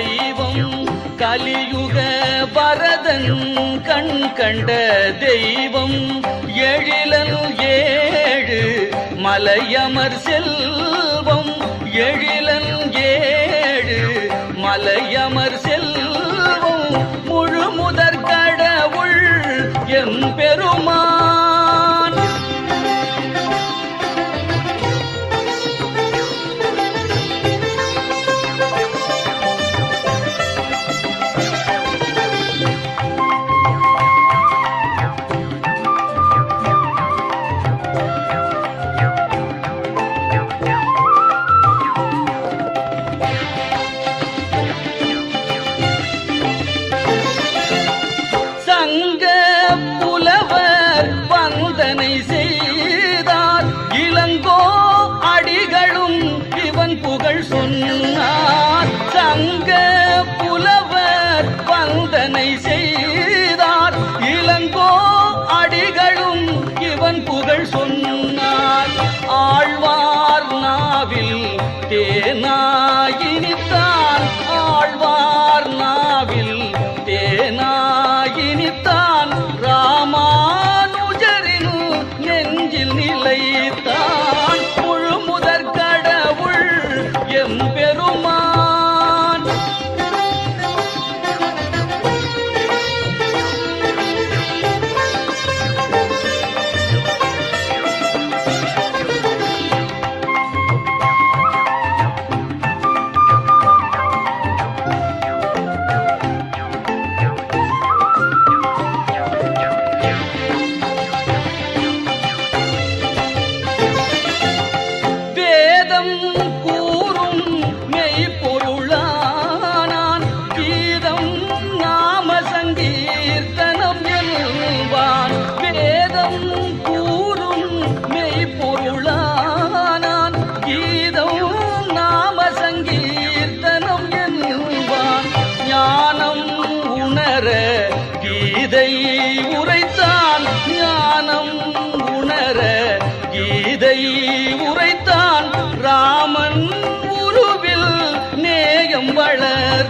தெய்வம் கலியுக வரதன் கண் கண்ட தெய்வம் எழிலல் ஏழு மலையமர் செல்வம் எழிலல் ஏழு மலையமர் செல்வம் Bye.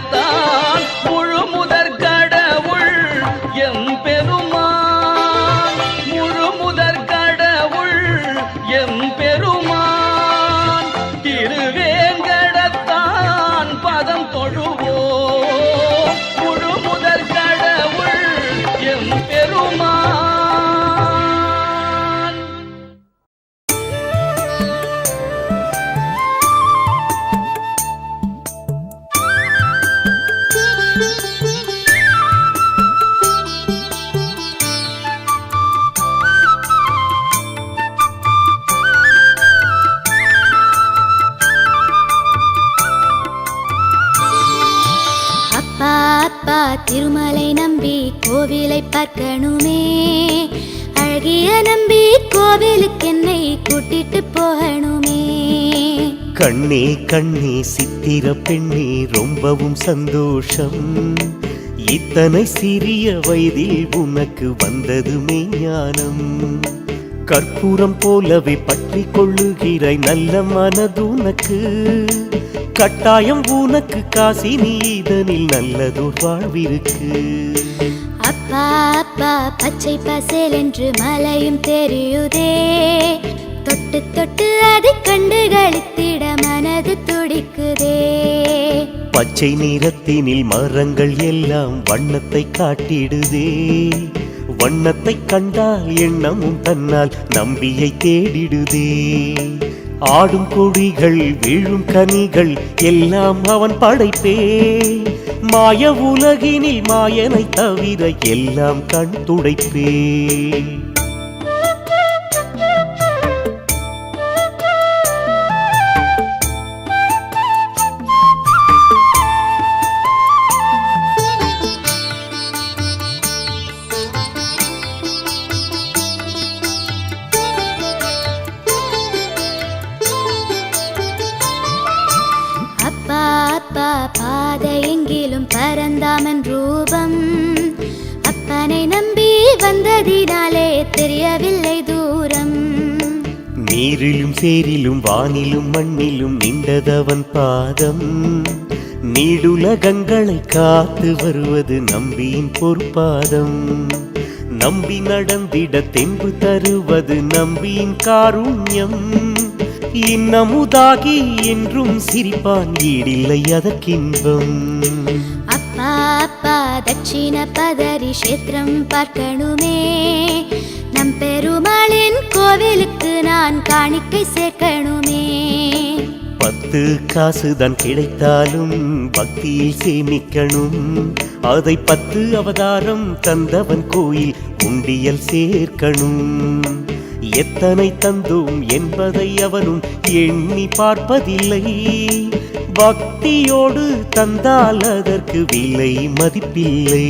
ता அப்பா திருமலை நம்பி கோவிலை பார்க்கணுமே. அழகிய நம்பி கோவிலுக்கு என்னை கூட்டிட்டு போகணுமே. கண்ணே கண்ணே சித்திர பெண்ணே ரொம்பவும் சந்தோஷம். இத்தனை சிறிய வயதில் உனக்கு வந்தது மெய்ஞானம். கற்பூரம் போலவே பற்றி கொள்ளுகிறாய் நல்ல மனது உனக்கு. கட்டாயம் உனக்கு காசி நீ இதனில் நல்லதொரு வாழ்விருக்கு. அப்பா அப்பா பச்சை பசேல் என்று மலையும் தெரியுதே. தொட்டு தொட்டு அதை கண்டு களித்திட மனது துடிக்குதே. பச்சை நிறத்தினில் மரங்கள் எல்லாம் வண்ணத்தை காட்டிடுதே. வண்ணத்தை கண்டால் எண்ணமும் தன்னால் நம்பியை தேடிடுதே. ஆடும் கொடிகள் வீழும் கனிகள் எல்லாம் அவன் படைப்பே. மாய உலகினில் மாயனை தவிர எல்லாம் கண் துடைப்பே. வானிலும் மண்ணிலும் நின்றதவன் பாதம். நீடுலகங்களை காத்து வருவது நம்பியின் பொறுப்பாதம் நம்பி நடந்திட தெம்பு தருவது நம்பியின் காருண்யம். இன்னமுதாகி என்றும் சிரிப்பான் ஈடில்லை அதற்கின்பம். அப்பா அப்பா தட்சிண பதரி கஷேத்திரம் பார்க்கணுமே. நம் பெருமாளின் கோவிலுக்கு நான் காணிக்கை சேர்க்கணுமே. பத்து காசுதான் கிடைத்தாலும் பக்தியில் சேமிக்கணும். அதை பத்து அவதாரம் தந்தவன் கோயில் உண்டியல் சேர்க்கணும். எத்தனை தந்தோம் என்பதை அவனும் எண்ணி பார்ப்பதில்லை. பக்தியோடு தந்தால் அதற்கு விலை மதிப்பில்லை.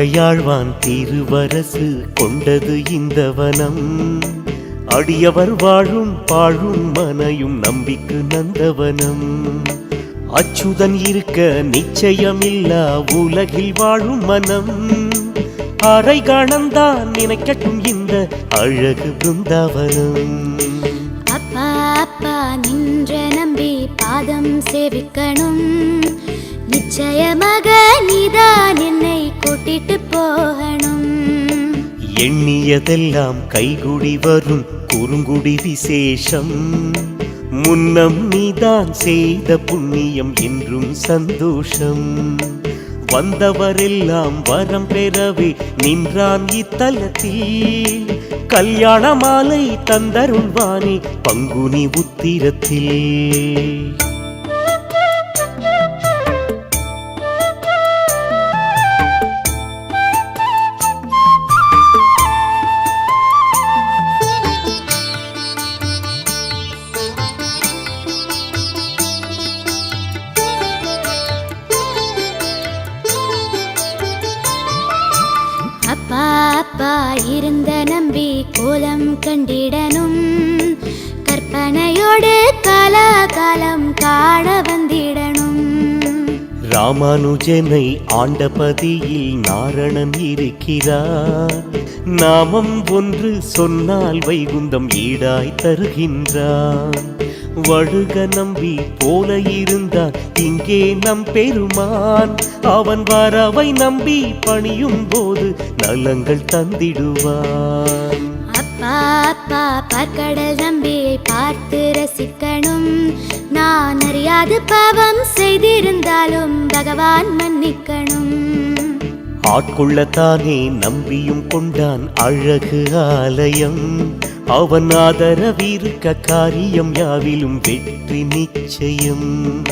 திருமங்கையாழ்வான் திருவரசு கொண்டது இந்த வனம். அடியவர் வாழும் பாழும் மனையும் நம்பிக்கு நந்தவனம். அச்சுதன் இருக்க நிச்சயமில்லா உலகில் வாழும் மனம். அரை கணந்தான் நினைக்கட்டும் இந்த அழகு பிருந்தாவனம். அப்பா அப்பா நின்ற நம்பி பாதம் சேவிக்கணும். ஜெயமக நீதான் என்னை கூட்டிட்டு போகணும். எண்ணியதெல்லாம் கைகுடி வரும் குறுங்குடி விசேஷம். முன்னம் நீதான் செய்த புண்ணியம் என்றும் சந்தோஷம். வந்தவரெல்லாம் வரம் பெறவே நின்றான் இத்தலத்தில். கல்யாண மாலை தந்தருள்வானே பங்குனி உத்திரத்தில். இருந்த நம்பி கோலம் கண்டிடனும். கற்பனையோடு காலாகாலம் காண வந்திடனும். ராமானுஜனை ஆண்டபதியில் நாரணன் இருக்கிறார். நாமம் ஒன்று சொன்னால் வைகுந்தம் ஈடாய் தருகின்றான் வழுக நம்பி போல இருந்தான் இங்கே நம் பெருமான். அவன் வரவை நம்பி பணியும் போது நலங்கள் தந்திடுவான். அப்பா அப்பா பார்க்கடல் நம்பியை பார்த்து ரசிக்கணும். நான் அறியாது பாவம் செய்திருந்தாலும் பகவான் மன்னிக்கணும். ஆட்கொள்ளத்தானே நம்பியும் கொண்டான் அழகு ஆலயம். அவன் ஆதரவிருக்க காரியம் யாவிலும் வெற்றி நிச்சயம்.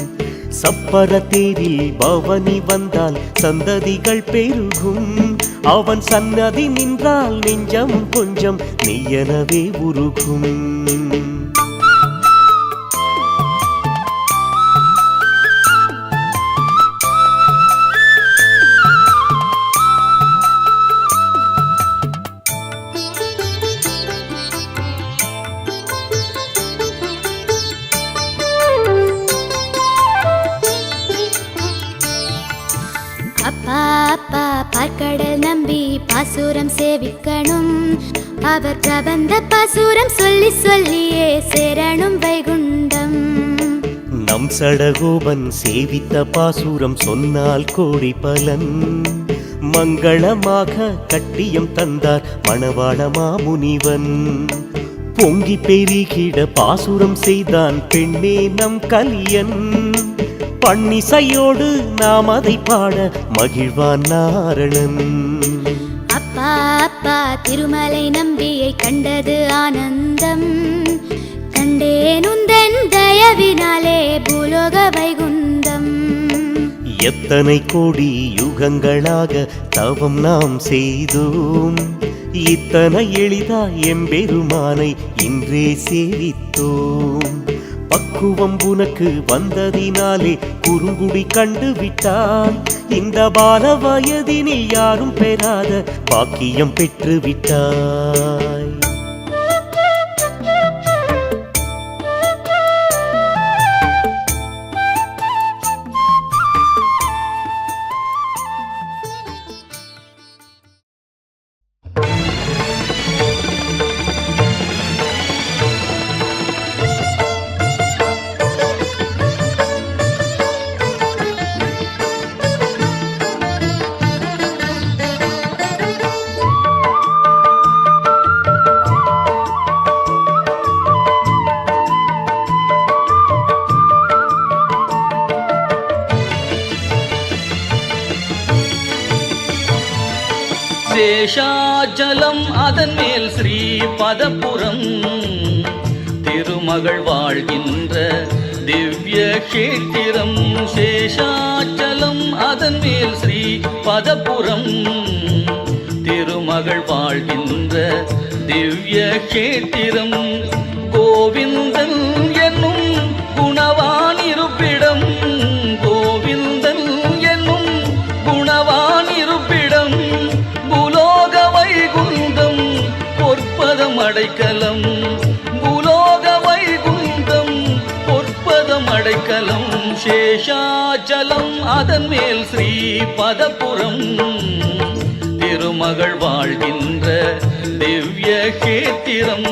சப்பர தேரில் பவனி வந்தால் சந்ததிகள் பெருகும். அவன் சன்னதி நின்றால் நெஞ்சம் கொஞ்சம் நெய்யனவே உருகும். அவர் பிரபந்த பசுரம் சொல்லி சொல்லியே சேரணும் வைகுண்டம். நம் சடகோபன் சேவித்த பாசுரம் சொன்னால் கோடி பலன். மங்களமாக கட்டியம் தந்தார் மணவாளமா முனிவன் பொங்கி பெருகிட பாசுரம் செய்தான் பெண்ணே நம் கலியன். பன்னிசையோடு நாம் அதை பாட மகிழ்வான் நாரணன். அப்பா திருமலை நம்பியை கண்டது ஆனந்தம். கண்டேனுந்தன் தயவினாலே பூலோக வைகுந்தம். எத்தனை கோடி யுகங்களாக தவம் நாம் செய்தோம். இத்தனை எளிதா எம்பெருமானை இன்றே சேவித்தோம். பக்குவம் உனக்கு வந்ததினாலே குறுங்குடி கண்டு விட்டாய் இந்த பால வயதினில் யாரும் பெறாத பாக்கியம் பெற்று விட்டாய் திருமகள் வாழ்கின்ற திவ்ய கஷேத்திரம் சேஷாச்சலம் அதன் மேல் ஸ்ரீ பதபுரம். திருமகள் வாழ்கின்ற திவ்ய கஷேத்திரம் கோவிந்தன் என்னும் குணவான் இருப்பிடம் கோவிந்தன் என்னும் குணவான் இருப்பிடம் புலோக வைகுந்தம் பொற்பதம் அடைக்கலம். பொற்பதம் சேஷாச்சலம் அதன் மேல் ஸ்ரீ பதப்புரம் திருமகள் வாழ்கின்ற திவ்ய கேத்திரம்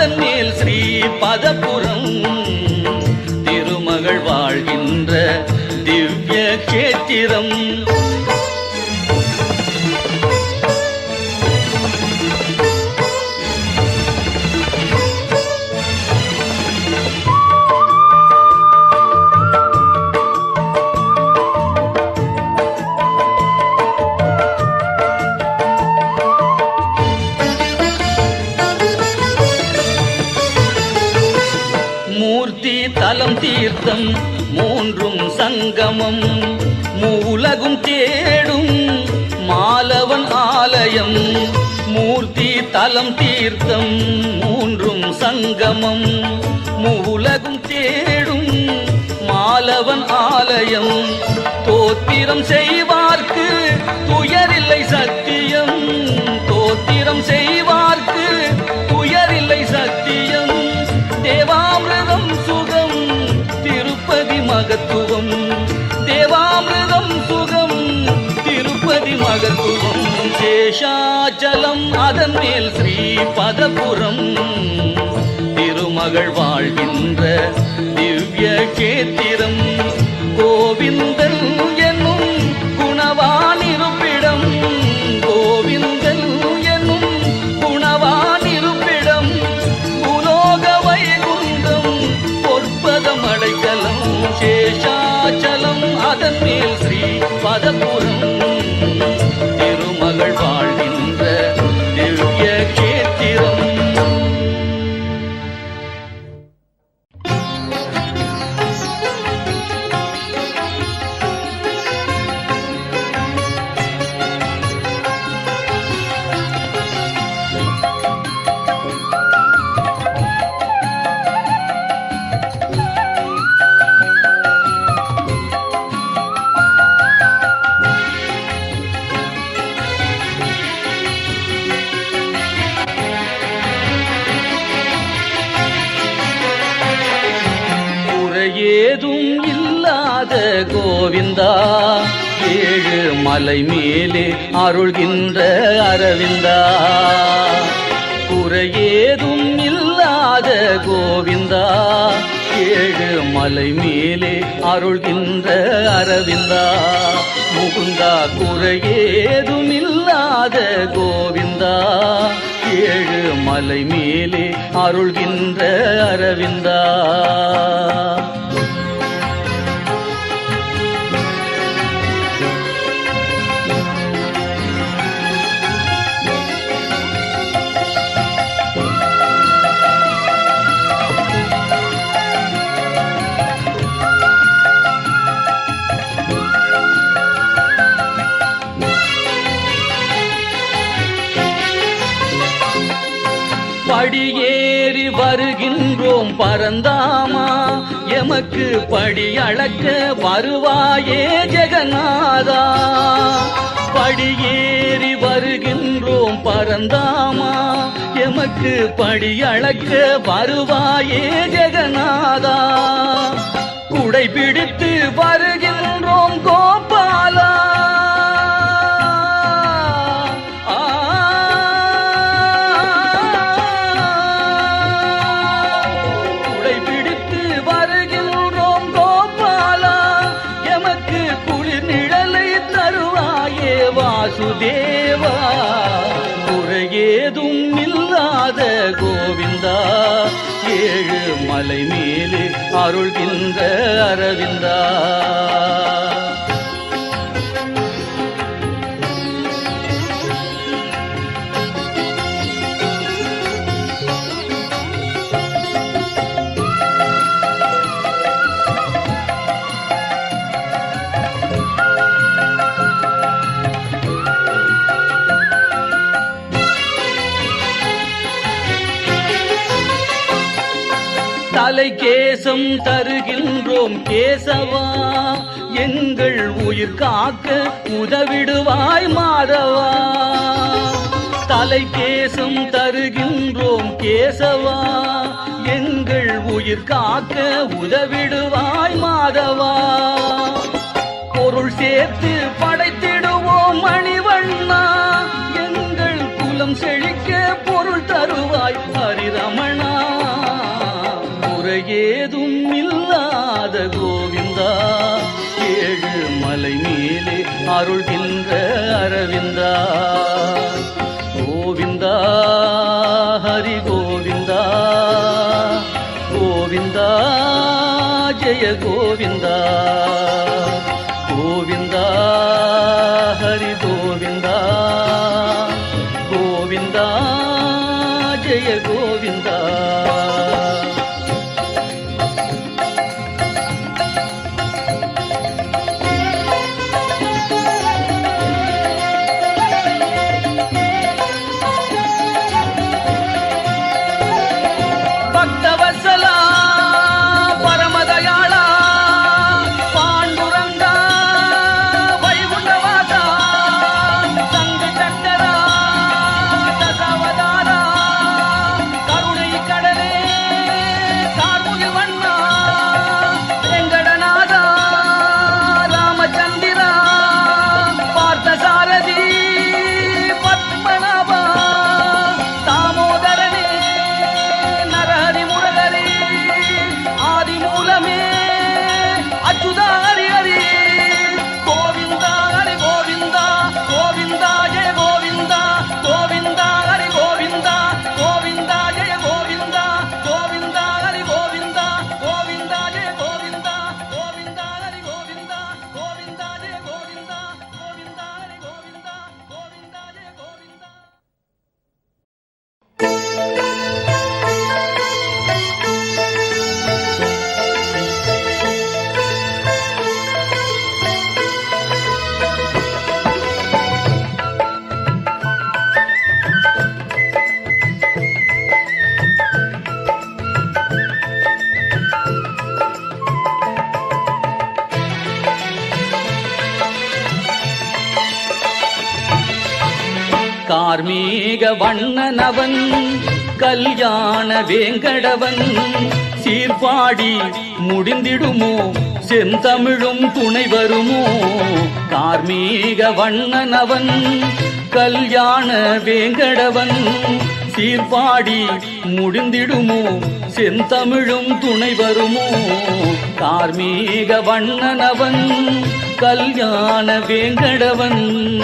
சேஷாசலம் மேல் ஸ்ரீ பதபுரம் திருமகள் வாழ்கின்ற திவ்ய கேத்திரம் சங்கமம் மூலகும் தேடும் மாலவன் ஆலயம். மூர்த்தி தலம் தீர்த்தம் மூன்றும் சங்கமம் மூலகும் தேடும் மாலவன் ஆலயம். தோத்திரம் செய்வார்க்கு துயரில்லை சத்தியம். தோத்திரம் செய்வார் மகத்துவம் தேவாமிரதம் சுகம் திருப்பதி மகத்துவம் சேஷாச்சலம் அதன் மேல் ஸ்ரீ பதபுரம் திருமகள் வாழ்கின்ற திவ்ய கேத்திரம் கோவிந்தன் என்னும் அடைக்கலம் சேஷாச்சலம் அதன் மேல் கோவிந்தா குறையேதும் இல்லாத கோவிந்தா. ஏழு மலை மேலே அருள்கின்ற அரவிந்தா. முகுந்தா குறையேதும் இல்லாத கோவிந்தா. ஏழு மலை மேலே அருள்கின்ற அரவிந்தா. பரந்தாமா எமக்கு படி அளக்க வருவாயே ஜெகநாதா. படியேறி வருகின்றோம் பரந்தாமா எமக்கு படி அளக்க வருவாயே ஜெகநாதா. குடை பிடித்து வருகின்றோம் கோபாலா. மலை மேலே அருள்கின்ற அரவிந்தா. தேசம் தருகின்றோம் கேசவா. எங்கள் உயிர் காக்க உதவிடுவாய் மாதவா. தலை கேசம் தருகின்றோம் கேசவா. எங்கள் உயிர் காக்க உதவிடுவாய் மாதவா. பொருள் சேர்த்து பட ஏதும் இல்லாத கோவிந்தா. ஏழு மலை மேலே அருள்கின்ற அரவிந்தா. கோவிந்தா ஹரி கோவிந்தா. கோவிந்தா ஜெய கோவிந்தா. கோவிந்தா ஹரி கோவிந்தா. கோவிந்தா ஜெய கோவிந்தா. கார்மீக வண்ணனவன் கல்யாண வேங்கடவன். சீர்பாடி முடிந்திடுமோ செந்தமிழும் துணை வருமோ? கார்மீக வண்ணனவன் கல்யாண வேங்கடவன். சீர்பாடி முடிந்திடுமோ செந்தமிழும் துணை வருமோ? கார்மீக வண்ணனவன் கல்யாண வேங்கடவன்.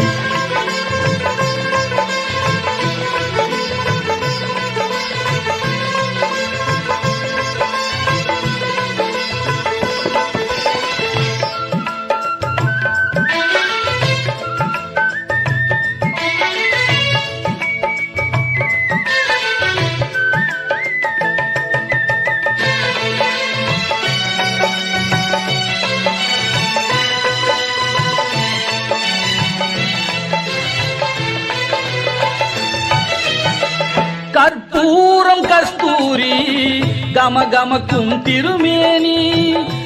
கமகமக்கும் திருமேனி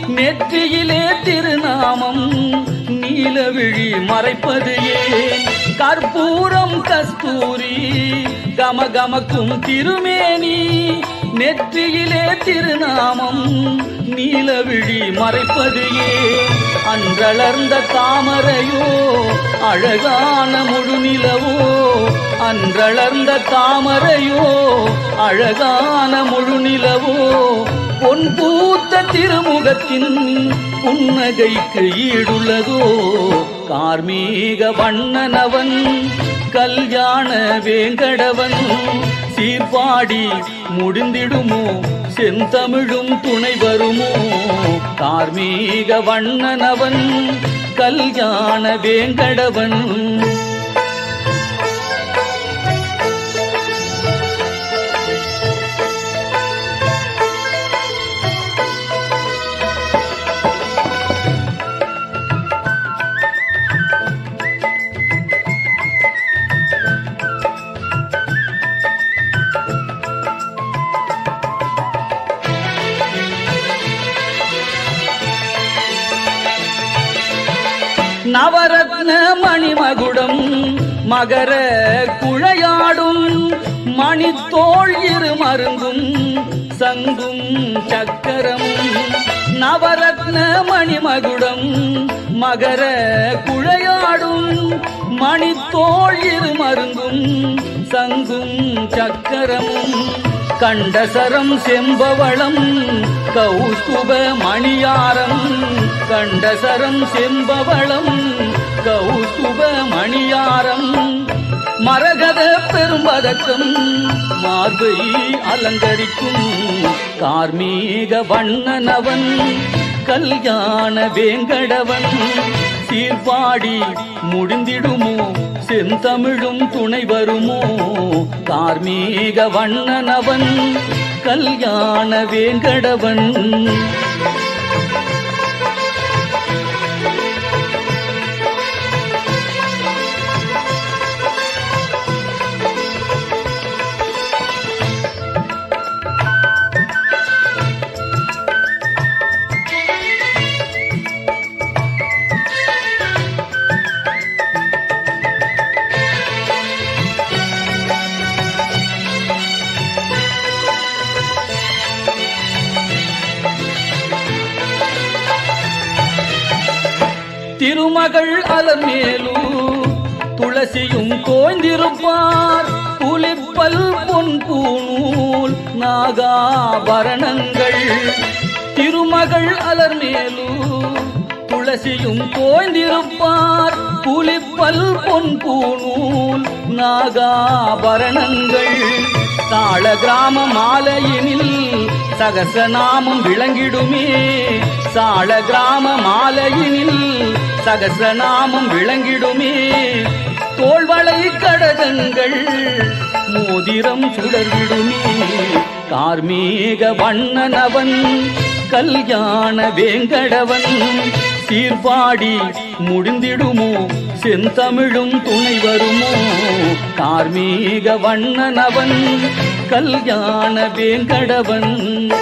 நெற்றியிலே திருநாமம் நீலவிழி மறைப்பது ஏன்? கற்பூரம் கஸ்தூரி கமகமக்கும் திருமேனி நெற்றியிலே திருநாமம் நீலவிழி மறைப்பது ஏன் அன்றளர்ந்த தாமரையோ அழகான முழுநிலவோ. அன்றளர்ந்த தாமரையோ அழகான முழுநிலவோ. பொன் பூத்த திருமுகத்தின் புன்னகைக்கு ஈடுள்ளதோ. கார்மீக வண்ணனவன் கல்யாண வேங்கடவன் சீர்பாடி முடிந்திடுமோ? செந்தமிழும் துணை வருமோ? தார்மீக வண்ணனவன் கல்யாண வேங்கடவன். மகர குழையாடும் மணித்தோள் இரு மருங்கும் சங்கும் சக்கரம். நவரத்ன மணிமகுடம் மகர குழையாடும் மணித்தோள் இரு மருங்கும் சங்கும் சக்கரமும் கண்டசரம் செம்பவளம் கௌஸ்துப மணியாரம். கண்டசரம் செம்பவளம் பதக்கம் மார்பை அலங்கரிக்கும் கார்மீக வண்ணனவன் கல்யாண வேங்கடவன். சீர்பாடி முடிந்திடுமோ செந்தமிழும் துணை வருமோ கார்மீக வண்ணனவன் கல்யாண வேங்கடவன். திருமகள் அலமேலூர் துளசியும் கோய்ந்திருப்பார் புலிப்பல் பொன் பூணூல் நாகாபரணங்கள். திருமகள் அலர்மேலூர் துளசியும் கோய்ந்திருப்பார் புலிப்பல் பொன் பூணூல் நாகாபரணங்கள். தாழ கிராம மாலையினில் சகசநாமம் விளங்கிடுமே. சாள கிராம மாலையினில் சகசநாமம் விளங்கிடுமே. தோல்வளை கடகங்கள் மோதிரம் சுடர்விடுமே. கார்மீக வண்ணனவன் கல்யாண வேங்கடவன் சீர்பாடி முடிந்திடுமோ செந்தமிழும் துணை வருமோ. கார்மீக வண்ணனவன் கல்யாண வேங்கடவன்.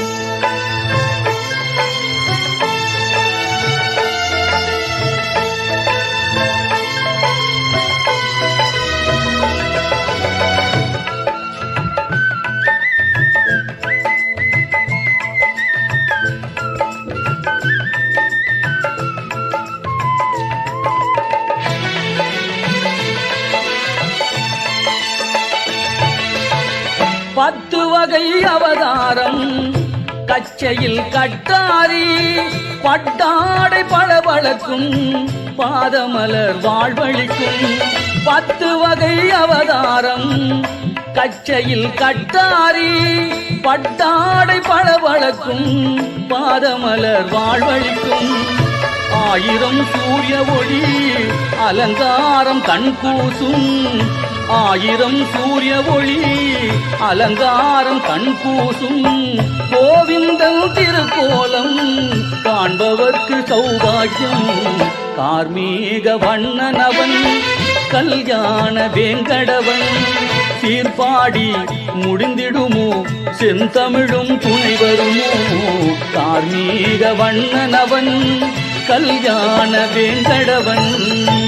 கங்கை அவதாரம். கச்சையில் கட்டாரி பட்டாடை பளபளக்கும் பாதமலர் வாழ்வழிக்கும். பத்து வகை அவதாரம். கச்சையில் கட்டாரி பட்டாடை பளபளக்கும் பாதமலர் வாழ்வழிக்கும். ஆயிரம் சூரிய ஒளி அலங்காரம் கண் கூசும் ஆயிரம் சூரிய ஒளி அலங்காரம் கண் பூசும். கோவிந்தம் திருக்கோலம் காண்பவர்க்கு சௌபாகியம். கார்மீக வண்ணனவன் கல்யாண வேங்கடவன். சீர்பாடி முடிந்திடுமோ செந்தமிழும் துணை வருமோ? கார்மீக வண்ணனவன் கல்யாண வேங்கடவன்.